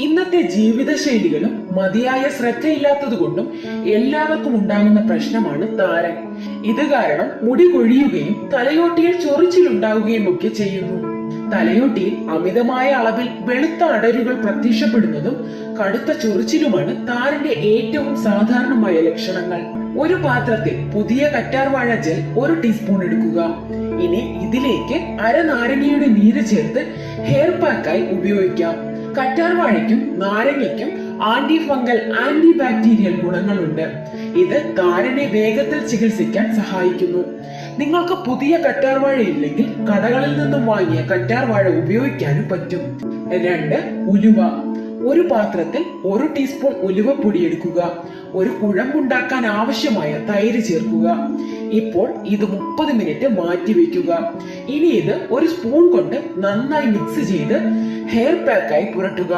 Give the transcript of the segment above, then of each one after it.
ഇന്നത്തെ ജീവിതശൈലികളും മതിയായ ശ്രദ്ധയില്ലാത്തതുകൊണ്ടും എല്ലാവർക്കും ഉണ്ടാകുന്ന പ്രശ്നമാണ് താരൻ. ഇത് കാരണം മുടി കൊഴിയുകയും തലയോട്ടിയിൽ ചൊറിച്ചിലുണ്ടാവുകയും ഒക്കെ ചെയ്യുന്നു. തലയോട്ടിയിൽ അമിതമായ അളവിൽ വെളുത്ത അടരുകൾ പ്രത്യക്ഷപ്പെടുന്നതും കടുത്ത ചൊറിച്ചിലുമാണ് താരന്റെ ഏറ്റവും സാധാരണമായ ലക്ഷണങ്ങൾ. ഒരു പാത്രത്തിൽ പുതിയ കറ്റാർവാഴ ജെൽ ഒരു ടീസ്പൂൺ എടുക്കുക. ഇനി ഇതിലേക്ക് അര നാരങ്ങയുടെ നീര് ചേർത്ത് ഹെയർ പാക്കായി ഉപയോഗിക്കാം. കറ്റാർവാഴയ്ക്കും നാരങ്ങയ്ക്കും ആന്റി ഫംഗൽ ആന്റി ബാക്ടീരിയൽ ഗുണങ്ങളുണ്ട്. ഇത് താരനെ വേഗത്തിൽ ചികിത്സിക്കാൻ സഹായിക്കുന്നു. നിങ്ങൾക്ക് പുതിയ കറ്റാർവാഴ ഇല്ലെങ്കിൽ കടകളിൽ നിന്നും വാങ്ങിയ കറ്റാർവാഴ ഉപയോഗിക്കാനും പറ്റും. രണ്ട് ഉലുവ. ഒരു പാത്രത്തിൽ ഒരു ടീസ്പൂൺ ഉലുവപ്പൊടി എടുക്കുക. ഒരു കുഴമ്പുണ്ടാക്കാൻ ആവശ്യമായ തൈര് ചേർക്കുക. ഇപ്പോൾ ഇത് മുപ്പത് മിനിറ്റ് മാറ്റി വെക്കുക. ഇനി ഇത് ഒരു സ്പൂൺ കൊണ്ട് നന്നായി മിക്സ് ചെയ്ത് ഹെയർ പാക്കായി പുരട്ടുക.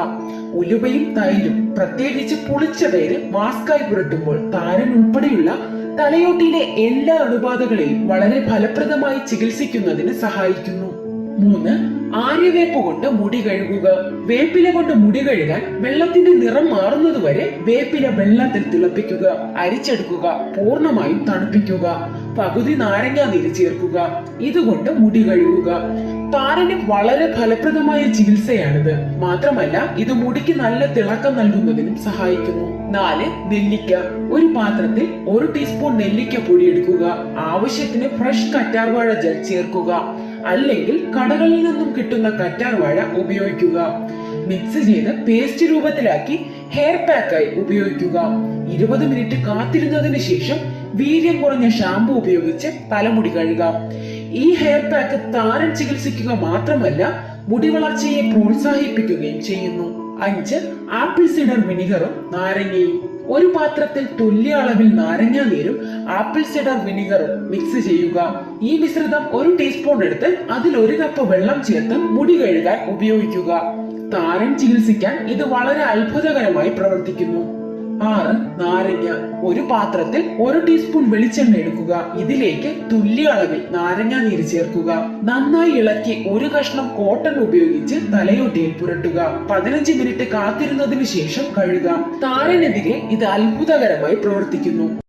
ഉലുവയും തൈരും പ്രത്യേകിച്ച് പുളിച്ച തൈര് മാസ്കായി പുരട്ടുമ്പോൾ താരൻ ഉൾപ്പെടെയുള്ള തലയോട്ടിയിലെ എല്ലാ അണുബാധകളെയും വളരെ ഫലപ്രദമായി ചികിത്സിക്കുന്നതിന് സഹായിക്കുന്നു. മൂന്ന് ആര്യവേപ്പ് കൊണ്ട് മുടി കഴുകുക. വേപ്പില കൊണ്ട് മുടി കഴുകാൻ വെള്ളത്തിന്റെ നിറം മാറുന്നത് വരെ വേപ്പില വെള്ളത്തിൽ തിളപ്പിക്കുക. അരിച്ചെടുക്കുക. പൂർണമായും തണുപ്പിക്കുക. പകുതി നാരങ്ങ നീര് ചേർക്കുക. ഇതുകൊണ്ട് മുടി കഴുകുക. താരന് വളരെ ഫലപ്രദമായ ചികിത്സയാണിത്. മാത്രമല്ല ഇത് മുടിക്ക് നല്ല തിളക്കം നൽകുന്നതിനും സഹായിക്കുന്നു. നാല് നെല്ലിക്ക. ഒരു പാത്രത്തിൽ ഒരു ടീസ്പൂൺ നെല്ലിക്ക പൊടി എടുക്കുക ആവശ്യത്തിന് ഫ്രഷ് കറ്റാർവാഴ ജെൽ ചേർക്കുക. അല്ലെങ്കിൽ കടകളിൽ നിന്നും കിട്ടുന്ന കറ്റാർ വാഴ ഉപയോഗിക്കുക. മിക്സ് ചെയ്ത് പേസ്റ്റ് രൂപത്തിലാക്കി ഹെയർ പാക്കായി ഉപയോഗിക്കുക. ഇരുപത് മിനിറ്റ് കാത്തിരുന്നതിന് ശേഷം വീര്യം കുറഞ്ഞ ഷാമ്പു ഉപയോഗിച്ച് തലമുടി കഴുകാം. ഈ ഹെയർ പാക്ക് താരൻ ചികിത്സിക്കുക മാത്രമല്ല മുടി വളർച്ചയെ പ്രോത്സാഹിപ്പിക്കുകയും ചെയ്യുന്നു. അഞ്ച് ആപ്പിൾ സിഡർ വിനിഗറും നാരങ്ങയും. ഒരു പാത്രത്തിൽ തുല്യ അളവിൽ നാരങ്ങ നീരും ആപ്പിൾ സിഡർ വിനിഗറും മിക്സ് ചെയ്യുക. ഈ മിശ്രിതം ഒരു ടീസ്പൂൺ എടുത്ത് അതിൽ ഒരു കപ്പ് വെള്ളം ചേർത്ത് മുടി കഴുകാൻ ഉപയോഗിക്കുക. താരൻ ചികിത്സിക്കാൻ ഇത് വളരെ അത്ഭുതകരമായി പ്രവർത്തിക്കുന്നു. ആറ് നാരങ്ങ. ഒരു പാത്രത്തിൽ ഒരു ടീസ്പൂൺ വെളിച്ചെണ്ണ എടുക്കുക. ഇതിലേക്ക് തുല്യ അളവിൽ നാരങ്ങ നീര് ചേർക്കുക. നന്നായി ഇളക്കി ഒരു കഷ്ണം കോട്ടൺ ഉപയോഗിച്ച് തലയോട്ടിയിൽ പുരട്ടുക. പതിനഞ്ച് മിനിറ്റ് കാത്തിരുന്നതിന് ശേഷം കഴുകാം. താരനെതിരെ ഇത് അത്ഭുതകരമായി പ്രവർത്തിക്കുന്നു.